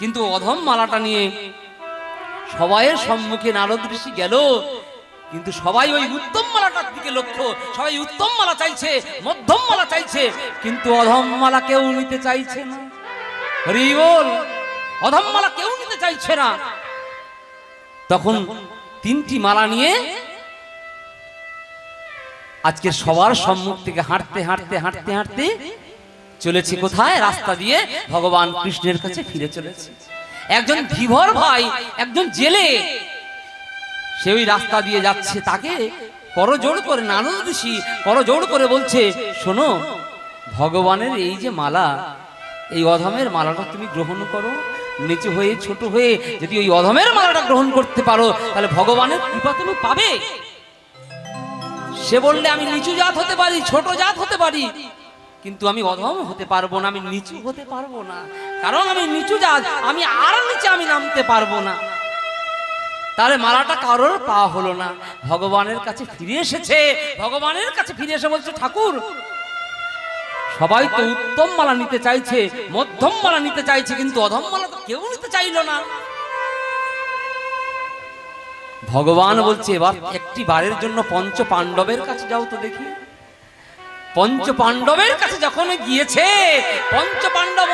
কিন্তু অধম মালাটা নিয়ে সবাইয়ের সম্মুখে নারদ ঋষি গেল। কিন্তু সবাই ওই উত্তম মালাটার দিকে লক্ষ্য। সবাই উত্তম মালা চাইছে, মধ্যম মালা চাইছে, কিন্তু অধম মালা কেউ নিতে চাইছে না। হরি বল, অধম মালা কেউ নিতে চাইছে না। তখন তিনটি মালা নিয়ে আজকে সবার সম্মুখ থেকে হাঁটতে হাঁটতে হাঁটতে হাঁটতে চলেছে কোথায়? রাস্তা দিয়ে ভগবান কৃষ্ণের কাছে ফিরে চলেছে। একজন ধীবর ভাই, একজন জেলে, সে ওই রাস্তা দিয়ে যাচ্ছে, তাকে করজোড় করে নানদ ঋষি করজোড় করে বলছে, শোনো, ভগবানের এই যে মালা, এই অধমের মালাটা তুমি গ্রহণ করো। নিচু হয়ে, ছোট হয়ে, যদি ওই অধমের মালাটা গ্রহণ করতে পারো, তাহলে ভগবানের কৃপা তুমি পাবে। সে বললে, আমি নিচু জাত হতে পারি, ছোট জাত হতে পারি। কিন্তু আমি অধম হতে পারব না, আমি নিচু হতে পারব না। কারণ আমি নিচু জাত, আমি আর নিচে আমি নামতে পারব না। তাহলে মালাটা কারোর পাওয়া হলো না। ভগবানের কাছে ফিরে এসেছে, ভগবানের কাছে ফিরে এসে বলছে, ঠাকুর, সবাই তো উত্তম মালা নিতে চাইছে, মধ্যম মালা নিতে চাইছে, কিন্তু অধম মালা তো কেউ নিতে চাইলো না। ভগবান বলছে, এবার একটি বারের জন্য পঞ্চ পাণ্ডবের কাছে যাও তো দেখি। পঞ্চ পাণ্ডবের কাছে যখন গিয়েছে পঞ্চ পাণ্ডব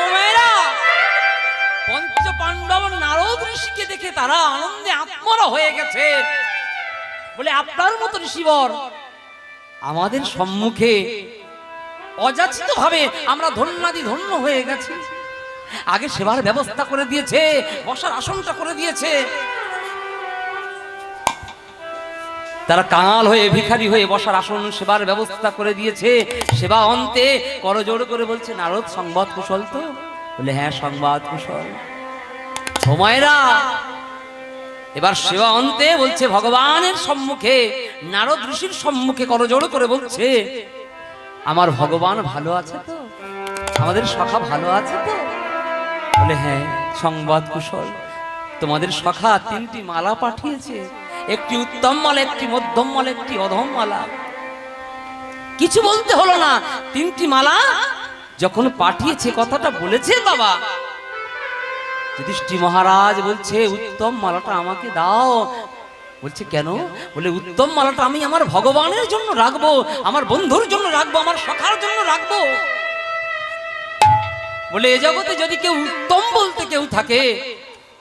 পঞ্চ পাণ্ডব নারদ ঋষিকে দেখে তারা আনন্দে আত্মরা হয়ে গেছে। বলে, আপনার মতো ঋষিবর আমাদের সম্মুখে অযাচিত ভাবে আমরা ধন্যাদি ধন্য হয়ে গেছি। আগে সেবার ব্যবস্থা করে দিয়েছে, বসার আসনটা করে দিয়েছে। তারা কাঙাল হয়ে, ভিখারি হয়ে বসার আসন সেবার ব্যবস্থা করে দিয়েছে। সেবা অন্তে করজোড় করে বলছে, নারদ, সংবাদ কুশল তো? বলে হ্যাঁ সংবাদ কুশল। সময়রা এবার সেবা অন্তে বলছে, ভগবানের সম্মুখে, নারদ ঋষির সম্মুখে করজোড় করে বলছে, আমার ভগবান ভালো আছে তো? আমাদের সখা ভালো আছে তো? বলে হ্যাঁ সংবাদ কুশল। তোমাদের সখা তিনটি মালা পাঠিয়েছে। একটি উত্তম মালা, একটি মধ্যম মালা, একটি অধম মালা। কিছু বলতে হলো না। তিনটি মালা যখন পাঠিয়েছে, কথাটা বলেছে বাবা। যুধিষ্ঠি মহারাজ বলছে, উত্তম মালাটা আমাকে দাও। বলছে, কেন? বলে, উত্তম মালাটা আমি আমার ভগবানের জন্য রাখব, আমার বন্ধুর জন্য রাখব, আমার সখার জন্য রাখব। বলে, এ জগতে যদি কেউ উত্তম বলতে কেউ থাকে,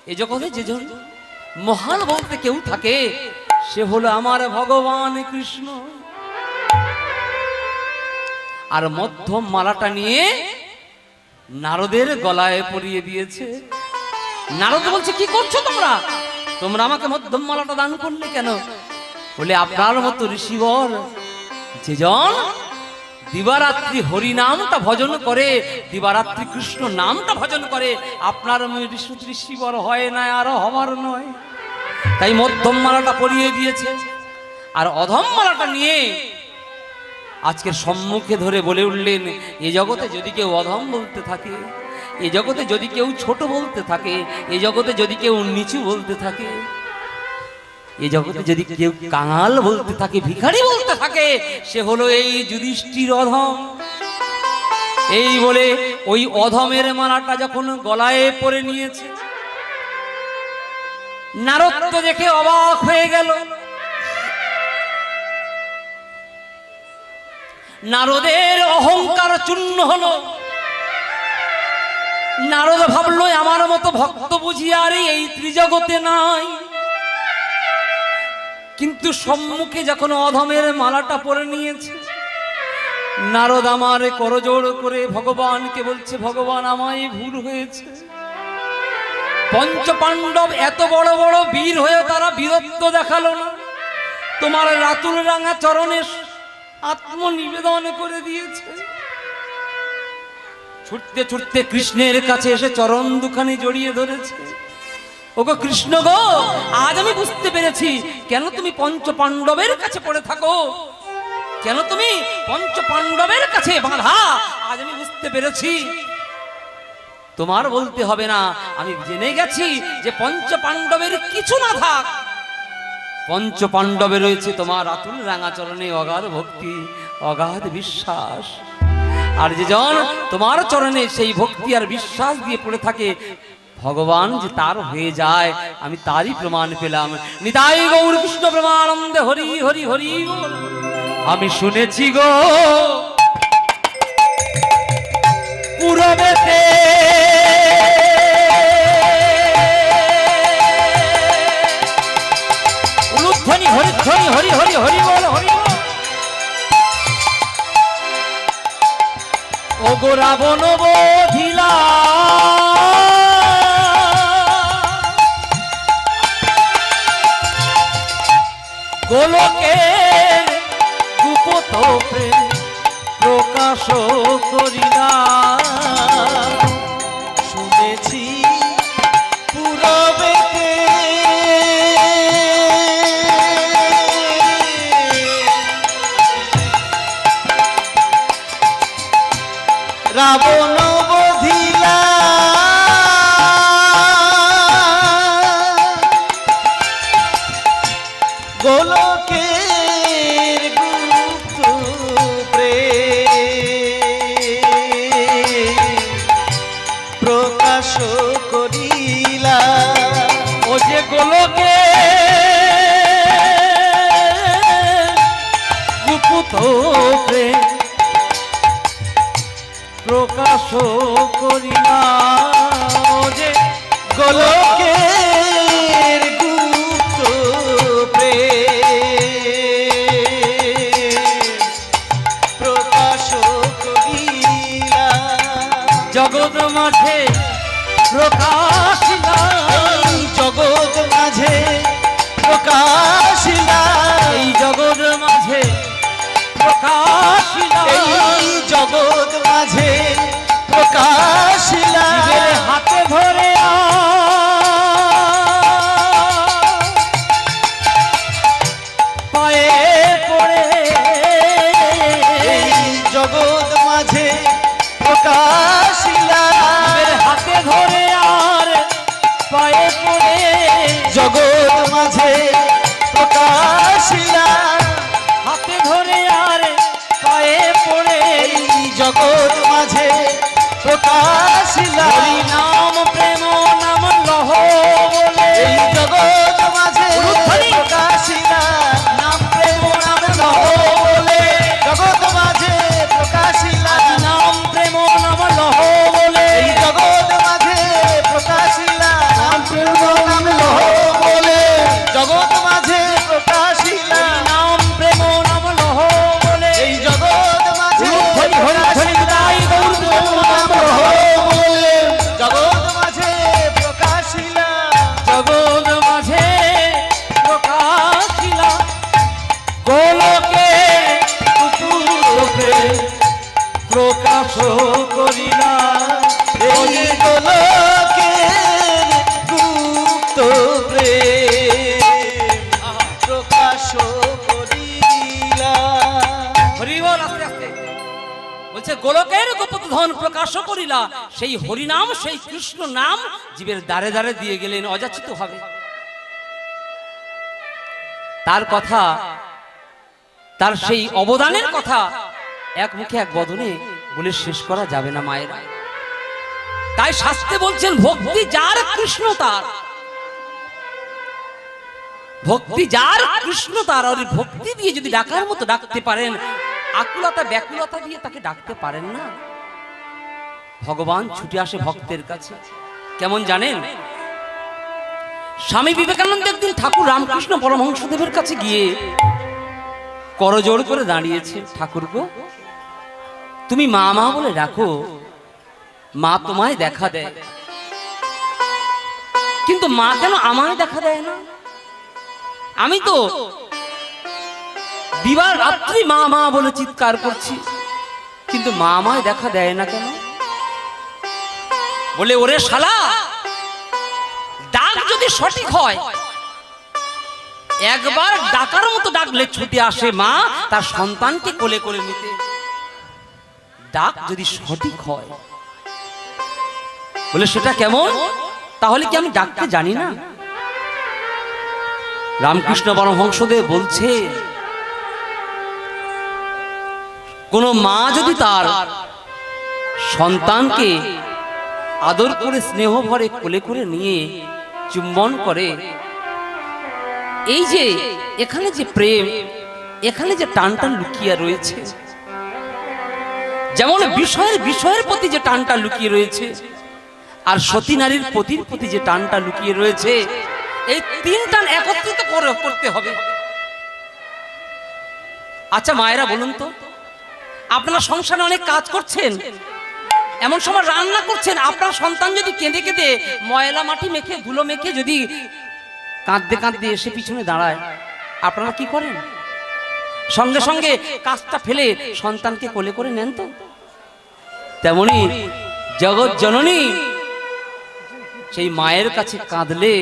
এ জগতে যে জন মহান বলতে কেউ থাকে, সে হলো আমার ভগবান কৃষ্ণ। আর মধ্যম মালাটা নিয়ে নারদের গলায় পরিয়ে দিয়েছে। নারদ বলছে, কি করছ তোমরা? তোমরা আমাকে মধ্যম মালাটা দান করলে কেন? বলে, আপনার মতো ঋষিবর যেজন দিবারাত্রি হরি নামটা ভজন করে, দিবারাত্রি কৃষ্ণ নামটা ভজন করে, আপনার ঋষি ঋষিবর হয় না আর হবার নয়। তাই মধ্যম মালাটা পরিয়ে দিয়েছে, আর অধম মালাটা নিয়ে আজকের সম্মুখে ধরে বলে উঠলেন, এ জগতে যদি কেউ অধম বলতে থাকে, এ জগতে যদি কেউ ছোট বলতে থাকে, এ জগতে যদি কেউ নিচু বলতে থাকে এ জগতে যদি কেউ কাঙাল বলতে থাকে, ভিখারি বলতে থাকে, সে হলো এই যুধিষ্ঠির অধম। এই বলে ওই অধমের মালাটা যখন গলায় পরে নিয়েছে নারদ তো দেখে অবাক হয়ে গেল। নারদের অহংকার চূর্ণ হলো। নারদ ভাবলো, আমার মতো ভক্ত বুঝি আর এই ত্রিজগতে নাই। কিন্তু সম্মুখে যখন অধমের মালাটা পরে নিয়েছে, নারদ আমার করজোড় করে ভগবানকে বলছে, ভগবান আমায় ভুল হয়েছে। পঞ্চ পাণ্ডব এত বড় বড় বীর হয়ে তারা বীরত্ব দেখাল না। তোমার রাতুল রাঙা চরণে আত্মনিবেদন করে দিয়েছে। ছুটতে ছুটতে কৃষ্ণের কাছে এসে চরণ দুখানি জড়িয়ে ধরেছে। ওগো কৃষ্ণ গো, আজ আমি বুঝতে পেরেছি কেন তুমি পঞ্চ পাণ্ডবের কাছে পড়ে থাকো। কেন তুমি পঞ্চ পাণ্ডবের কাছে বাঁধা? আজ আমি বুঝতে পেরেছি। তোমার বলতে হবে না, আমি জেনে গেছি যে পঞ্চ পাণ্ডবের কিছু না থাক। পঞ্চ পাণ্ডবে রয়েছে তোমার আতুল রাঙাচরণে অগাধ ভক্তি, অগাধ বিশ্বাস। আর যে জন তোমার চরণে সেই ভক্তি আর বিশ্বাস দিয়ে পড়ে থাকে ভগবান যে তার হয়ে যায়, আমি তারই প্রমাণ পেলাম। নিতাই গৌর কৃষ্ণ প্রেমানন্দে হরি হরি হরি। আমি শুনেছি গো, পুরবেতে হরিধ্বনি, হরি হরি হরি বল হরি বল। ও গো রাবণ বোধিলা গোলকের গুপত প্রেম প্রকাশ প্রকাশিলা এই মাঝে মাঝে জগৎ মাঝে প্রকাশিলা হাতে ধরে প্রকাশিলা বলছে, গোলকের গোপন ধন প্রকাশ করিলা, সেই হরিনাম, সেই কৃষ্ণ নাম জীবের দ্বারে দ্বারে দিয়ে গেলেন, অযাচিত ভাবে। তার কথা, তার সেই অবদানের কথা এক মুখে এক বদনে বলে শেষ করা যাবে না মায়েরা। তাই শাস্ত্রে বলছেন, ভক্তি যার কৃষ্ণ তার। ভক্তি যার কৃষ্ণ তার ভক্তি দিয়ে যদি ডাকার মতো ডাকতে পারেন আকুলতা ব্যাকুলতা দিয়ে তাকে ডাকতে পারেন না? ভগবান ছুটে আসে ভক্তের কাছে। কেমন জানেন? স্বামী বিবেকানন্দ একদিন ঠাকুর রামকৃষ্ণ পরমহংসদেবের কাছে গিয়ে করজোড় করে দাঁড়িয়েছে। ঠাকুর গো, তুমি মা মা বলে রাখো মা তোমায় দেখা দেয়। কিন্তু মা কেন আমায় দেখা দেয় না? আমি তো দিবার রাত্রি মা মা বলে চিৎকার করছি। কিন্তু মা আমায় দেখা দেয় না কেন? বলে, ওরে শালা, ডাক যদি সঠিক হয়, একবার ডাকার মতো ডাকলে ছুটে আসে মা, তার সন্তানকে কোলে কোলে নিতে। ডাক যদি সঠিক হয়, বলে, সেটা কেমন? তাহলে কি আমি ডাকতে জানি না? রামকৃষ্ণ পরমহংসদেব বলছে কোন মা যদি তার সন্তানকে আদর করে স্নেহ ভরে কোলে করে নিয়ে চুম্বন করে, এই যে এখানে যে প্রেম, এখানে যে টানটা লুকিয়ে রয়েছে, যেমন বিষয়ের বিষয়ের প্রতি যে টানটা লুকিয়ে রয়েছে, আর সতী নারীর পতির প্রতি যে টানটা লুকিয়ে রয়েছে, এই তিন টান একত্রিত করে করতে হবে। আচ্ছা মায়েরা বলুন তো। আপনারা সংসারে অনেক কাজ করছেন। এমন সময় রান্না করছেন, আপনার সন্তান যদি কেঁদে কেঁদে ময়লা মাটি মেখে, ধুলো মেখে যদি কাঁদতে কাঁদতে এসে পিছনে দাঁড়ায়, আপনারা কি করেন? সঙ্গে সঙ্গে কাজটা ফেলে সন্তানকে কোলে করে নেন তো। তেমনি জগৎ জননী সেই মায়ের কাছে কাঁদলে,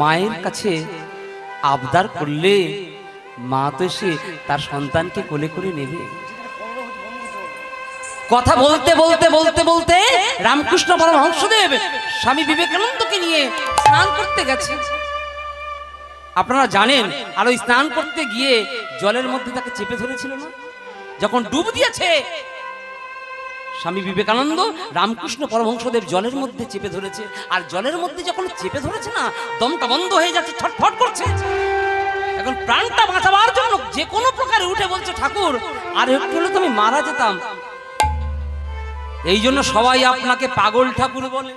মায়ের কাছে আবদার করলে মা তো সে তার সন্তানকে কোলে করে নেবে। কথা বলতে বলতে বলতে বলতে রামকৃষ্ণ পরমহংসদেব স্বামী বিবেকানন্দকে নিয়ে স্নান করতে গেছে আপনারা জানেন, আর ওই স্নান করতে গিয়ে জলের মধ্যে তাকে চেপে ধরেছিল না? যখন ডুব দিয়েছে, স্বামী বিবেকানন্দ রামকৃষ্ণ পরমহংসদেব জলের মধ্যে চেপে ধরেছে, আর জলের মধ্যে যখন চেপে ধরেছে না, দমটা বন্ধ হয়ে যাচ্ছে, ছটফট করছে। এখন প্রাণটা বাঁচাবার জন্য যে কোনো প্রকারে উঠে বলছে, ঠাকুর, আর একটু হলে তো আমি মারা যেতাম। এই জন্য সবাই আপনাকে পাগল ঠাকুর বলে।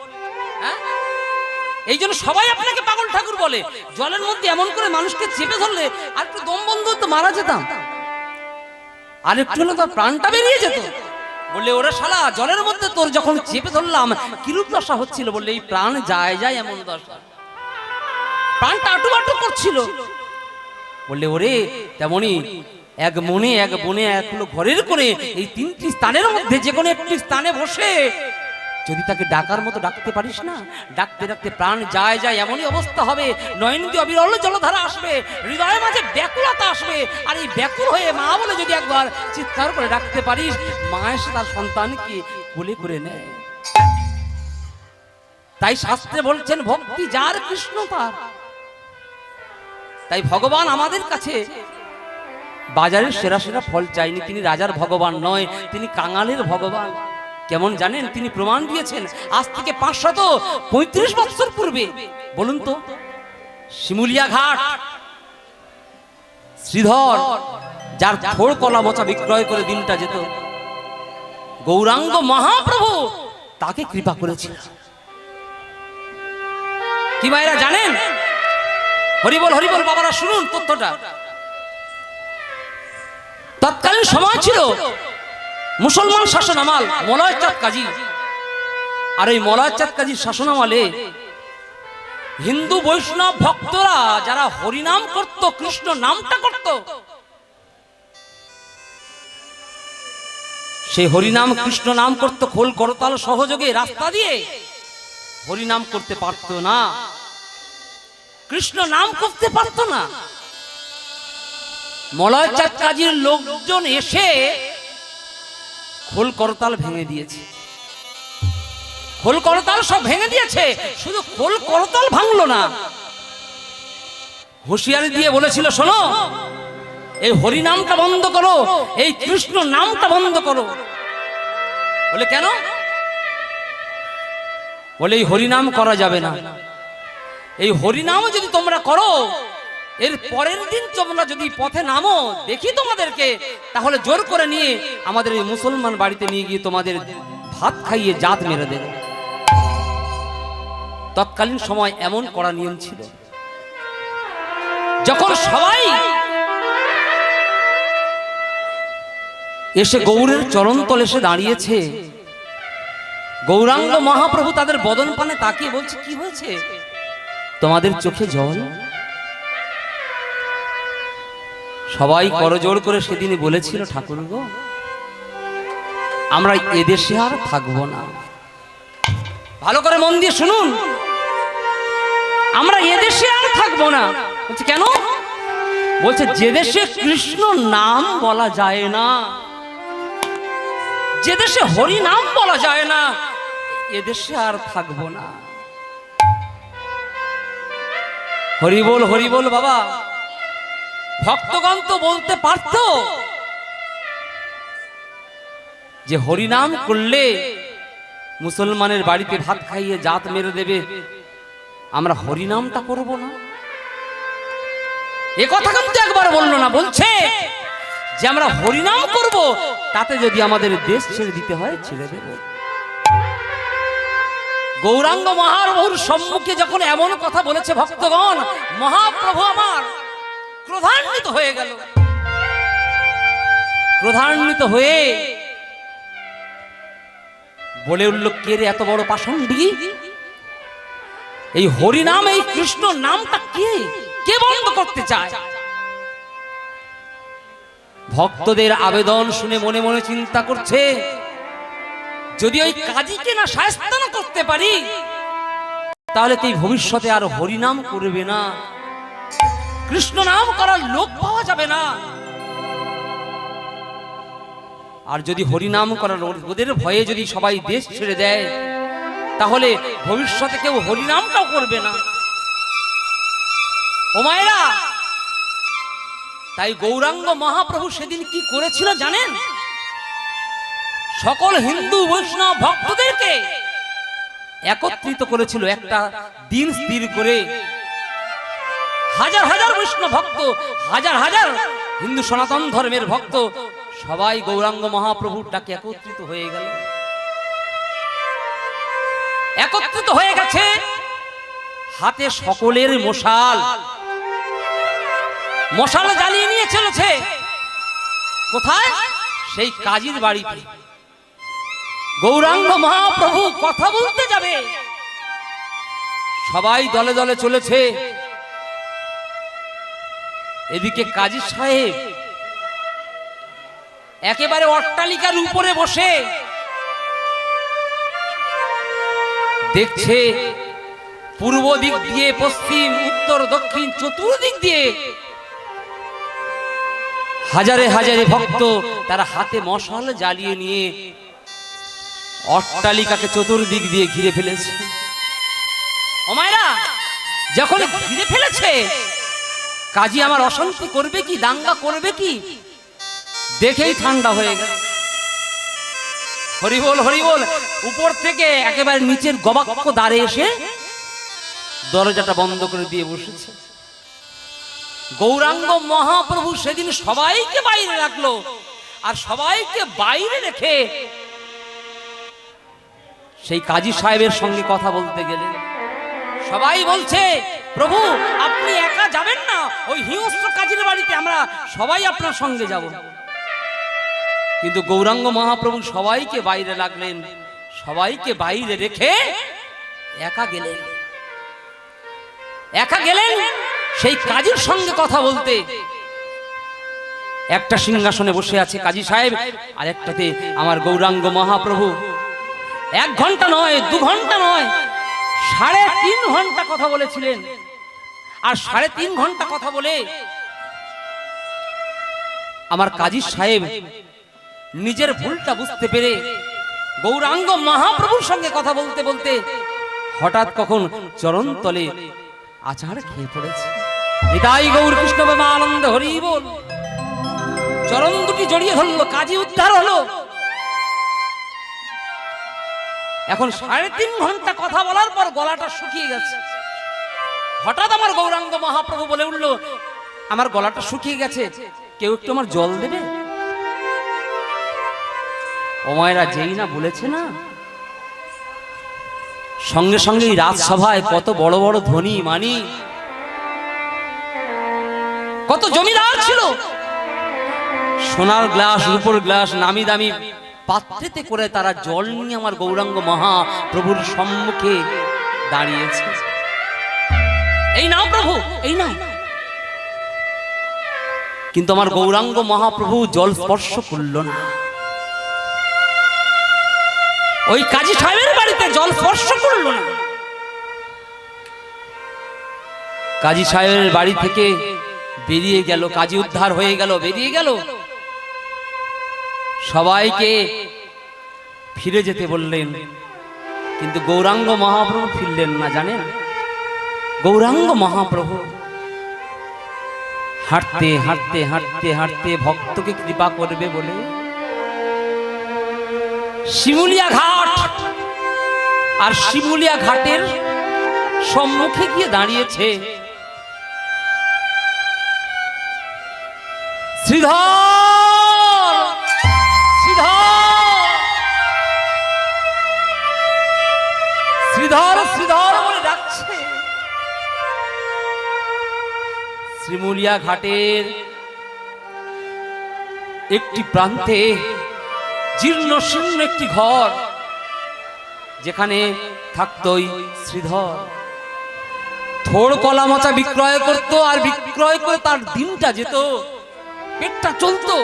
হ্যাঁ? এই জন্য সবাই আপনাকে পাগল ঠাকুর বলে। জলের মধ্যে এমন করে মানুষকে চেপে ধরলে আর একটু দম বন্ধ হতো, মারা যেতাম। আর একটু হলে তোর প্রাণটা বেরিয়ে যেত। বললে, ওরা শালা, জলের মধ্যে তোর যখন চেপে ধরলাম কিরূপ দশা হচ্ছিল? বললে, এই প্রাণ যায় যায় এমন দশা। প্রাণটা আটু করছিল। বললে, ওরে, তেমনি এক মনে, এক বনে এক হলো ঘরের করে এই তিনটি স্থানের মধ্যে যে কোনো একটি স্থানে বসে। যদি তাকে ডাকার মতো ডাকতে পারিস না, ডাকতে ডাকতে প্রাণ যায় যায়, এমনই অবস্থা হবে। নয়ন দিয়ে অবিরল জলধারা আসবে, হৃদয়ের মাঝে ব্যাকুলতা আসবে। আর এই ব্যাকুল হয়ে মা বলে যদি একবার চিৎকার করে ডাকতে পারিস, মা এসে তার সন্তানকে কোলে করে নেয়। তাই শাস্ত্রে বলছেন, ভক্তি যার কৃষ্ণ তার। তাই ভগবান আমাদের কাছে বাজারের সেরা সেরা ফল চাইনি। তিনি রাজার ভগবান নয়, তিনি কাঙালের ভগবান। কেমন জানেন? তিনি প্রমাণ দিয়েছেন, আজ থেকে পাঁচশত পঁয়ত্রিশ বছর পূর্বে। বলুন তো, শিমুলিয়া ঘাট, শ্রীধর, যার থোড় কলা মোচা বিক্রয় করে দিনটা যেত, গৌরাঙ্গ মহাপ্রভু তাকে কৃপা করেছিল। কি মায়েরা জানেন? হরিবল হরিবল, বাবারা শুনুন তথ্যটা। তৎকালীন সময় ছিল। মুসলমান শাসন আমাল মলয় চাঁদ কাজী আর এই মলয় চাঁদ কাজীর শাসন আমলে হিন্দু, বৈষ্ণব ভক্তরা যারা হরিনাম করত, কৃষ্ণ নামটা করত, সেই হরিনাম, কৃষ্ণ নাম করত খোল করতাল সহযোগে রাস্তা দিয়ে হরিনাম করতে পারতো না। কৃষ্ণ নাম করতে পারতো না। মলয় চাঁদ কাজীর লোকজন এসে খোল করতাল ভেঙে দিয়েছে। খোল করতাল সব ভেঙে দিয়েছে, শুধু খোল করতাল ভাঙলো না। হুঁশিয়ারি দিয়ে বলেছিল, শোনো, এই হরি নামটা বন্ধ করো, এই কৃষ্ণ নামটা বন্ধ করো। বলে, কেন? বলে, এই হরিনাম করা যাবে না। এই হরিনাম যদি তোমরা করো এর পরের দিন তোমরা যদি পথে নামো, দেখি তোমাদেরকে, তাহলে জোর করে নিয়ে আমাদের এই মুসলমান বাড়িতে নিয়ে গিয়ে তোমাদের ভাত খাইয়ে জাত মেরে দেবে। তৎকালীন সময় এমন করা নিয়ম ছিল। যখন সবাই এসে গৌরের চরণতল এসে দাঁড়িয়েছে, গৌরাঙ্গ মহাপ্রভু তাদের বদন পানে তাকিয়ে বলছে, কি হয়েছে? তোমাদের চোখে জল? সবাই করজোড় করে সেদিনই বলেছিল ঠাকুর গো আমরা এদেশে আর থাকব না। ভালো করে মন দিয়ে শুনুন। আমরা এদেশে আর থাকব না। বলছে, কেন? বলছে, যে দেশে কৃষ্ণ নাম বলা যায় না, যে দেশে হরি নাম বলা যায় না এদেশে আর থাকব না। হরি বল হরি বল, বাবা। ভক্তগণ তো বলতে পারত যে হরিনাম করলে মুসলমানের বাড়িতে ভাত খাইয়ে জাত মেরে দেবে। আমরা হরিনামটা করব না। এ কথা কিন্তু একবার বলল না, বলছে যে আমরা হরিনাম করব, তাতে যদি আমাদের দেশ ছেড়ে দিতে হয়, ছেড়ে দেব। গৌরাঙ্গ মহাপ্রভুর সম্মুখে যখন এমন কথা বলেছে ভক্তগণ, মহাপ্রভু আমার ক্রোধান্বিত হয়ে গেল। ক্রোধান্বিত হয়ে বলে উঠল, কে রে এত বড় পাষণ্ডী? এই হরিনাম, এই কৃষ্ণ নামটা কে? কে বন্ধ করতে চায়? ভক্তদের আবেদন শুনে মনে মনে চিন্তা করছে, যদি ওই কাজীকে না সায়স্তা না করতে পারি, তাহলে তুই ভবিষ্যতে আর হরিনাম করবে না। কৃষ্ণ নাম করার লোক পাওয়া যাবে না। আর যদি হরিনাম করার ওদের ভয়ে যদি সবাই দেশ ছেড়ে দেয়, তাহলে ভবিষ্যতে কেউ হরিনামটাও করবে না। ও মায়েরা, তাই গৌরাঙ্গ মহাপ্রভু সেদিন কি করেছিল জানেন? সকল হিন্দু বৈষ্ণব ভক্তদেরকে একত্রিত করেছিল একটা দিন স্থির করে হাজার হাজার বৈষ্ণব ভক্ত, হাজার হাজার হিন্দু সনাতন ধর্মের ভক্ত, সবাই গৌরাঙ্গ মহাপ্রভুর ডাকে একত্রিত হয়ে গেল। একত্রিত হয়ে গেছে হাতে সকলের মশাল। মশাল জ্বালিয়ে নিয়ে চলেছে। কোথায়? সেই কাজীর বাড়িতে। গৌরাঙ্গ মহাপ্রভু কথা বলতে যাবে। সবাই দলে দলে চলেছে। এদিকে কাজী সাহেব একেবারে অট্টালিকার উপরে বসে দেখছে পূর্ব দিক দিয়ে, পশ্চিম, উত্তর, দক্ষিণ, চতুর্দিক দিয়ে হাজারে হাজারে ভক্ত তারা হাতে মশাল জ্বালিয়ে নিয়ে অট্টালিকাকে চতুর্দিক দিয়ে ঘিরে ফেলেছে। ওমায়রা যখন ঘিরে ফেলেছে কাজী আমার অশান্তি করবে কি, দাঙ্গা করবে কি? দেখেই ঠান্ডা হয়ে গেল। হরিবল হরিবল উপর থেকে একেবারে নিচের গবাক্ষ দাঁড়ে এসে দরজাটা বন্ধ করে দিয়ে বসেছে। গৌরাঙ্গ মহাপ্রভু সেদিন সবাইকে বাইরে রাখল আর সবাইকে বাইরে রেখে সেই কাজী সাহেবের সঙ্গে কথা বলতে গেলেন। সবাই বলছে প্রভু, আপনি একা যাবেন না। ওই হিংস্র কাজীর বাড়িতে আমরা সবাই আপনার সঙ্গে যাব। কিন্তু গৌরাঙ্গ মহাপ্রভু সবাইকে বাইরে লাগলেন সবাইকে বাইরে রেখে একা গেলেন। একা গেলেন সেই কাজীর সঙ্গে কথা বলতে। একটা সিংহাসনে বসে আছে কাজী সাহেব আর একটাতে আমার গৌরাঙ্গ মহাপ্রভু। এক ঘণ্টা নয়, দু ঘণ্টা নয়, সাড়ে তিন ঘণ্টা কথা বলেছিলেন। আর সাড়ে তিন ঘণ্টা কথা বলে আমার কাজী সাহেব নিজের ভুলটা বুঝতে পেরে গৌরাঙ্গ মহাপ্রভুর সঙ্গে কথা বলতে বলতে হঠাৎ কখন চরণ তলে আচার খেয়ে পড়েছে। নিতাই গৌর কৃষ্ণ বাবা আনন্দ হরি বল। চরণ দুটি জড়িয়ে ধরলো, কাজী উদ্ধার হলো। এখন সাড়ে তিন ঘণ্টা কথা বলার পর গলাটা শুকিয়ে গেছে। হঠাৎ আমার গৌরাঙ্গ মহাপ্রভু বলে উঠল, আমার গলাটা শুকিয়ে গেছে, কেউ একটু আমার জল দেবে? ওমায়রা যেই না বলেছে না, সঙ্গে সঙ্গে রাজসভায় কত বড় বড় ধনী মানি, কত জমিদার ছিল। সোনার গ্লাস, রূপোর গ্লাস, নামি দামি পাত্রেতে করে তারা জল নিয়ে আমার গৌরাঙ্গ মহা প্রভুর সম্মুখে দাঁড়িয়েছে। এই নাও প্রভু এই নাও। কিন্তু আমার গৌরাঙ্গ মহাপ্রভু জল স্পর্শ করল না। ওই কাজী সাহেবের বাড়িতে জল স্পর্শ করল না। কাজী সাহেবের বাড়ি থেকে বেরিয়ে গেল কাজী উদ্ধার হয়ে গেল বেরিয়ে গেল। সবাইকে ফিরে যেতে বললেন কিন্তু গৌরাঙ্গ মহাপ্রভু ফিরলেন না জানেন? গৌরাঙ্গ মহাপ্রভু। হাঁটতে হাঁটতে হাঁটতে হাঁটতে ভক্তকে কৃপা করবে বলে শিমুলিয়া ঘাট আর শিমুলিয়া ঘাটের সম্মুখে গিয়ে দাঁড়িয়েছে শ্রীধর শ্রীমুলিয়া ঘাটের একটি প্রান্তে জীর্ণ শূন্য একটি ঘর, যেখানে থাকতই শ্রীধর। থোড় কলা মোচা বিক্রয় করত আর বিক্রয় করে তার দিনটা যেত, পেটটা চলতো।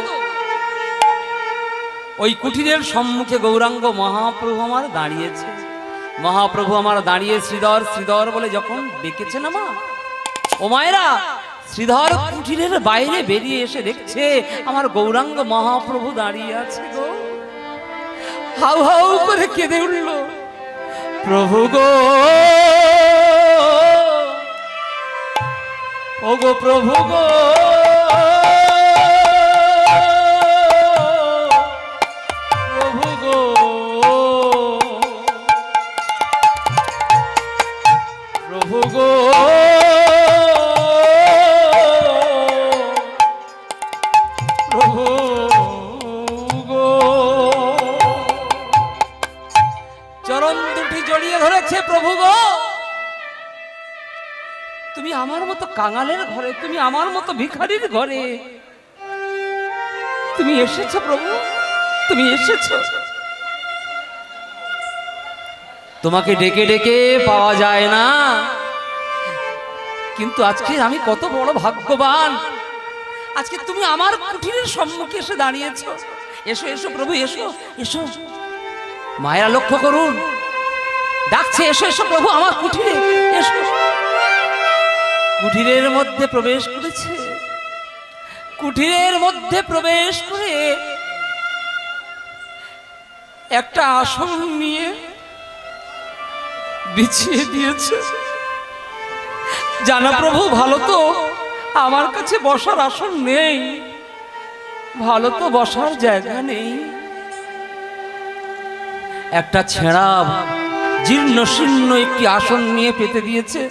ওই কুঠিরের সম্মুখে গৌরাঙ্গ মহাপ্রভু আমার দাঁড়িয়েছে। মহাপ্রভু আমার দাঁড়িয়ে শ্রীধর শ্রীধর বলে যখন ডেকেছে না মা ও মায়েরা শ্রীধর কুটিরের বাইরে বেরিয়ে এসে দেখছে আমার গৌরাঙ্গ মহাপ্রভু দাঁড়িয়ে আছে গো। হাউ হাউ করে কেঁদে উঠল। প্রভু গো। ও গো প্রভু গো। তুমি আমার মতো কাঙালের ঘরে, তুমি আমার মতো ভিখারির ঘরে। তুমি এসেছ প্রভু, তুমি এসেছ। তোমাকে ডেকে ডেকে পাওয়া যায় না। কিন্তু আজকে আমি কত বড় ভাগ্যবান। আজকে তুমি আমার কুঠিরের সম্মুখে এসে দাঁড়িয়েছো। এসো এসো প্রভু, এসো এসো। মায়েরা লক্ষ্য করুন। ডাকছে, এসো এসো প্রভু, আমার কুঠিরে, এসো। কুঠিরের মধ্যে প্রবেশ করেছে। কুঠিরের মধ্যে প্রবেশ করে একটা আসন নিয়ে বিছিয়ে দিয়েছে। জানা প্রভু, ভালো তো, আমার কাছে বসার আসন নেই। ভালো তো বসার জায়গা নেই। একটা ছেঁড়া জীর্ণ শীর্ণ একটি আসন নিয়ে পেতে দিয়েছে।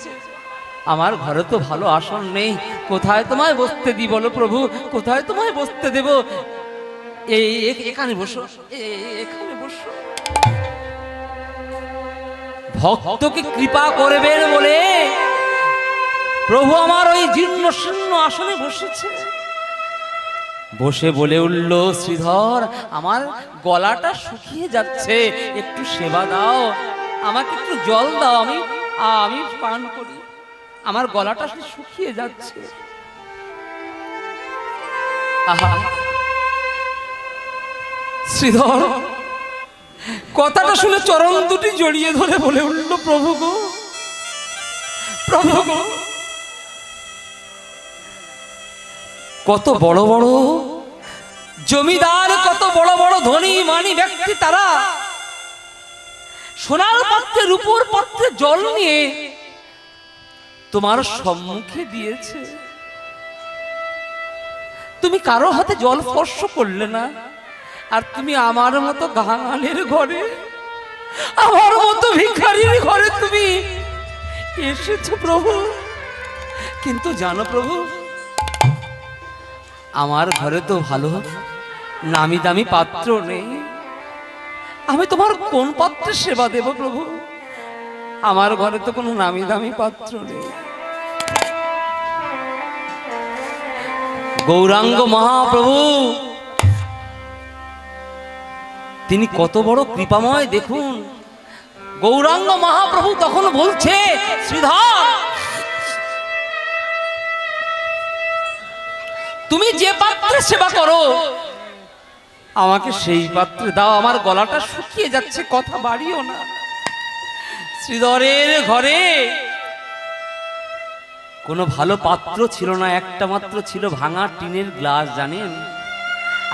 আমার ঘরে তো ভালো আসন নেই। কোথায় তোমায় বসতে দি বলো প্রভু? কোথায় তোমায় বসতে দেব? এই এখানে বসো। এখানে বসো। ভক্তকে কৃপা করবেন বলে প্রভু আমার ওই জীর্ণ শীর্ণ আসনে বসেছে। বসে বলে উঠল, শ্রীধর, আমার গলাটা শুকিয়ে যাচ্ছে। একটু সেবা দাও। আমাকে একটু জল দাও। আমি আমি পান করি। আমার গলাটা শুধু শুকিয়ে যাচ্ছে। শ্রীধর, কথাটা শুনে চরণ দুটি জড়িয়ে ধরে বলে উঠল, প্রভু গো প্রভু গো, কত বড় বড় জমিদার, কত বড় বড় ধনী, মানি ব্যক্তি তারা। সোনার পাত্রে রূপোর পাত্রে জল নিয়ে তোমার সম্মুখে দিয়েছে। তুমি কারও হাতে জল স্পর্শ করলে না। আর তুমি আমার মতো গাঙালের ঘরে আমার মতো ভিখারির ঘরে তুমি এসেছ প্রভু। কিন্তু জানো প্রভু আমার ঘরে তো ভালো নামি দামি পাত্র নেই। আমি তোমার কোন পাত্রে সেবা দেব প্রভু? আমার ঘরে তো কোনো নামি দামি পাত্র নেই। গৌরাঙ্গ মহাপ্রভু, তিনি কত বড় কৃপাময়, দেখুন। গৌরাঙ্গ মহাপ্রভু তখন বলছে, শ্রীধর, তুমি যে পাত্রে সেবা করো, আমাকে সেই পাত্রে দাও, আমার গলাটা শুকিয়ে যাচ্ছে, কথা বাড়িও না। শ্রীধরের ঘরে। কোনো ভালো পাত্র ছিল না, একটা মাত্র ছিল ভাঙা টিনের গ্লাস, জানেন?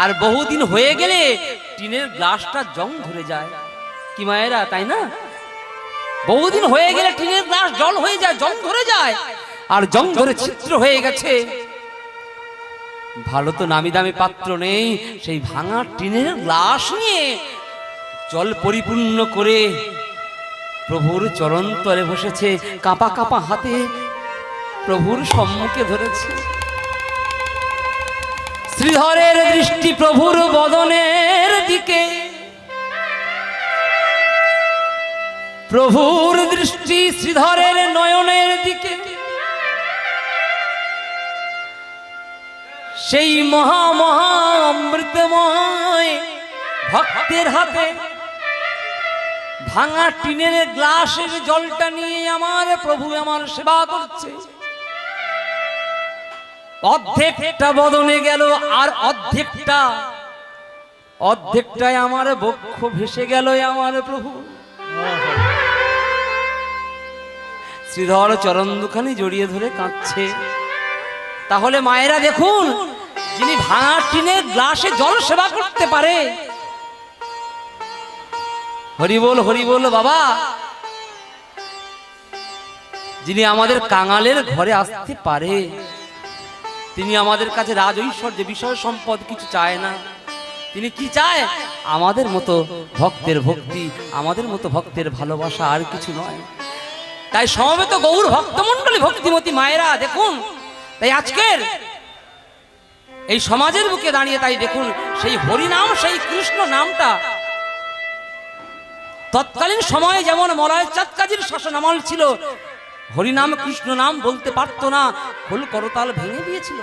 আর বহুদিন হয়ে গেলে টিনের গ্লাসটা জং ধরে যায়। কি মায়েরা, তাই না? বহুদিন হয়ে গেলে টিনের গ্লাস জল হয়ে যায়, জং ধরে যায়, আর জং ধরে ছিদ্র হয়ে গেছে। ভালো তো নামি দামি পাত্র নেই, সেই ভাঙা টিনের গ্লাস নিয়ে জল পরিপূর্ণ করে প্রভুর চরণ তলে বসেছে, কাঁপা কাঁপা হাতে প্রভুর সম্মুখে ধরেছে। শ্রীধরের দৃষ্টি প্রভুর বদনের দিকে। প্রভুর দৃষ্টি শ্রীধরের নয়নের দিকে। সেই মহা মহা অমৃতময় ভক্তের হাতে ভাঙা টিনের গ্লাসের জলটা নিয়ে আমার প্রভু আমার সেবা করছে। অর্ধেকটা বদনে গেল আর অর্ধেকটা। অর্ধেকটাই আমার বক্ষ ভেসে গেল আমার প্রভু। শ্রীধর চরণ দুখানি জড়িয়ে ধরে কাঁদছে। তাহলে মায়েরা দেখুন, যিনি ভাঙা টিনের গ্লাসে জল সেবা করতে পারে হরি বল হরি বল, বাবা। যিনি আমাদের কাঙালের ঘরে আসতে পারে, তিনি আমাদের কাছে রাজ ঐশ্বর্য বিষয় সম্পদ কিছু চায় না, তিনি কি চায়? আমাদের মতো ভক্তের ভক্তি, আমাদের মতো ভক্তের ভালোবাসা আর কিছু নয়। তাই সমবেত গৌর ভক্তমণ্ডলী ভক্তিমতী মায়েরা, দেখুন, তাই আজকের এই সমাজের বুকে দাঁড়িয়ে তাই দেখুন, সেই হরিনাম, সেই কৃষ্ণ নামটা তৎকালীন সময়ে যেমন মলয় চাঁদ শাসন আমল ছিল, হরিনাম কৃষ্ণ নাম বলতে পারতো না, খোল করতাল ভেঙে দিয়েছিল।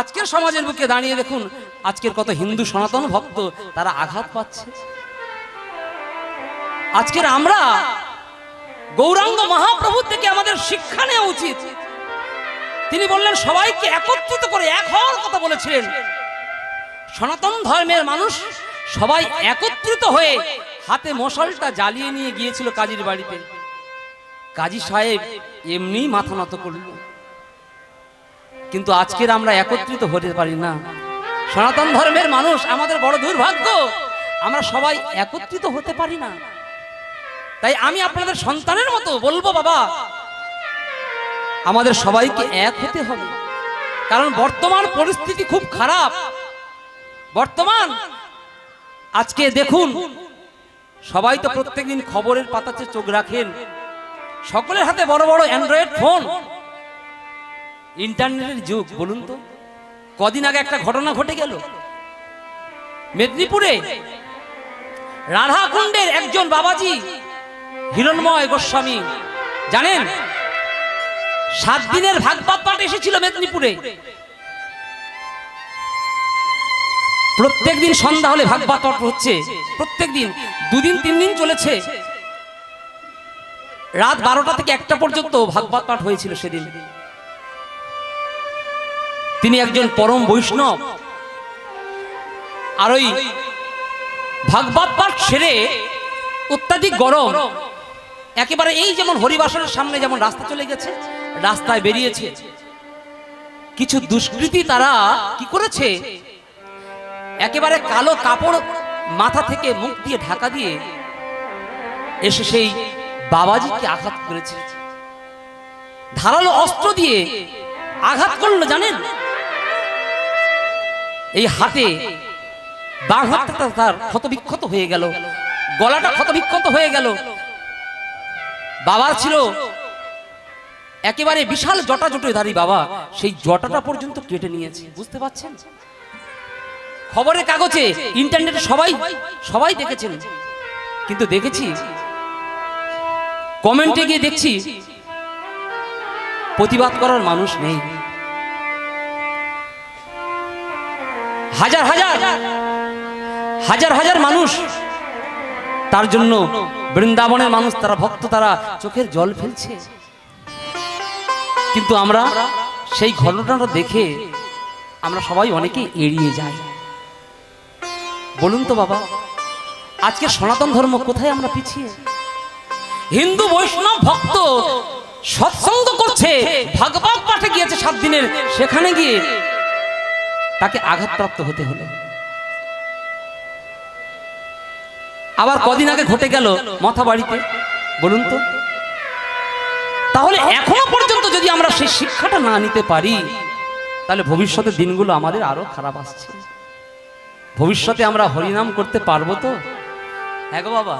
আজকের সমাজের বুকে দাঁড়িয়ে দেখুন, আজকের কত হিন্দু সনাতন ভক্ত তারা আঘাত পাচ্ছে। আজকের আমরা গৌরাঙ্গ মহাপ্রভু থেকে আমাদের শিক্ষা নেওয়া উচিত। তিনি বললেন, সবাইকে একত্রিত করে এক হওয়ার কথা বলেছিলেন। সনাতন ধর্মের মানুষ সবাই একত্রিত হয়ে হাতে মশালটা জ্বালিয়ে নিয়ে গিয়েছিল কাজীর বাড়িতে। কাজী সাহেব এমনি মাথা নত করল। কিন্তু আজকের আমরা একত্রিত হতে পারি না। সনাতন ধর্মের মানুষ আমাদের বড় দুর্ভাগ্য, আমরা সবাই একত্রিত হতে পারি না। তাই আমি আপনাদের সন্তানের মতো বলব, বাবা, আমাদের সবাইকে এক হতে হবে। কারণ বর্তমান পরিস্থিতি খুব খারাপ। বর্তমান, আজকে দেখুন সবাই তো প্রত্যেকদিন খবরের পাতাতে চোখ রাখেন। সকলের হাতে বড় বড় অ্যান্ড্রয়েড ফোন। ইন্টারনেটের যুগ, বলুন তো। কদিন আগে একটা ঘটনা ঘটে গেল। মেদিনীপুরে রাধাকুণ্ডের একজন বাবাজি, হিরণময় গোস্বামী, জানেন? সাত দিনের ভাগবত পাঠ এসেছিল মেদিনীপুরে। প্রত্যেক দিন সন্ধ্যা হলে ভাগবত পাঠ হচ্ছে। প্রত্যেক দিন দুদিন তিন দিন চলেছে। রাত বারোটা থেকে একটা পর্যন্ত ভাগবত পাঠ হয়েছিল সেদিন। তিনি একজন পরম বৈষ্ণব। আর ওই ভাগবত পাঠ সেরে অত্যাধিক গরম, একেবারে এই যেমন হরিবাসনের সামনে যেমন রাস্তা চলে গেছে, রাস্তায় বেরিয়েছে। কিছু দুষ্কৃতী তারা কি করেছে? একেবারে কালো কাপড় মাথা থেকে মুখ দিয়ে ঢাকা দিয়ে এসে সেই বাবাজিকে আঘাত করেছে। ধারালো অস্ত্র দিয়ে আঘাত করল, জানেন? এই হাতে বাঁ তার ক্ষতবিক্ষত হয়ে গেল, গলাটা ক্ষতবিক্ষত হয়ে গেল। বাবা ছিল একেবারে বিশাল জটা জটোধারী বাবা। সেই জটাটা পর্যন্ত কেটে নিয়েছে, বুঝতে পারছেন? খবরের কাগজে, ইন্টারনেটে সবাই সবাই দেখেছেন। কিন্তু দেখেছি, কমেন্টে গিয়ে দেখছি, প্রতিবাদ করার মানুষ নেই। হাজার হাজার হাজার হাজার মানুষ তার জন্য বৃন্দাবনের মানুষ, তারা ভক্ত, তারা চোখের জল ফেলছে। কিন্তু আমরা সেই ঘটনাটা দেখে আমরা সবাই অনেকে এড়িয়ে যাই। বলুন তো বাবা, আজকে সনাতন ধর্ম কোথায় আমরা পিছিয়ে? হিন্দু, বৈষ্ণব ভক্ত সৎসঙ্গ করছে, ভাগবত পাঠে গিয়েছে সাত দিনের, সেখানে গিয়ে তাকে আঘাতপ্রাপ্ত হতে হলো। আবার কদিন আগে ঘটে গেল মাথা বাড়িতে বলুন তো। তাহলে এখনও পর্যন্ত যদি আমরা সেই শিক্ষাটা না নিতে পারি, তাহলে ভবিষ্যতের দিনগুলো আমাদের আরও খারাপ আসছে। ভবিষ্যতে আমরা হরিনাম করতে পারব তো? হ্যাঁ গো বাবা।